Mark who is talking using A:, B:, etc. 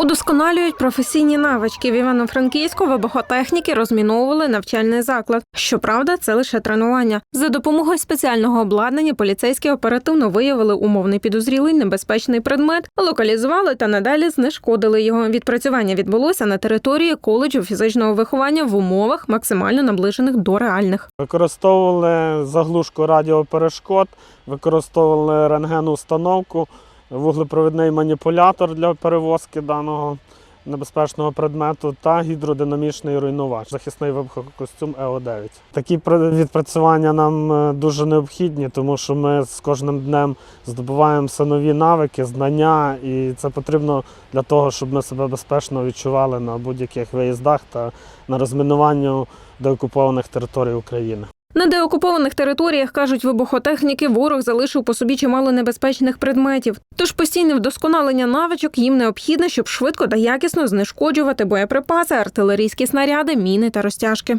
A: Удосконалюють професійні навички. В Івано-Франківську вибухотехніки розміновували навчальний заклад. Щоправда, це лише тренування. За допомогою спеціального обладнання поліцейські оперативно виявили умовний підозрілий небезпечний предмет, локалізували та надалі знешкодили його. Відпрацювання відбулося на території коледжу фізичного виховання в умовах максимально наближених до реальних.
B: Використовували заглушку радіоперешкод, використовували рентгеноустановку, вуглепровідний маніпулятор для перевозки даного небезпечного предмету та гідродинамічний руйнувач, захисний вибухокостюм ЕО-9. Такі пр- відпрацювання нам е, дуже необхідні, тому що ми з кожним днем здобуваємо нові навики, знання, і це потрібно для того, щоб ми себе безпечно відчували на будь-яких виїздах та на розмінуванню деокупованих територій України.
A: На деокупованих територіях кажуть вибухотехніки, ворог залишив по собі чимало небезпечних предметів. Тож постійне вдосконалення навичок їм необхідне, щоб швидко та якісно знешкоджувати боєприпаси, артилерійські снаряди, міни та розтяжки.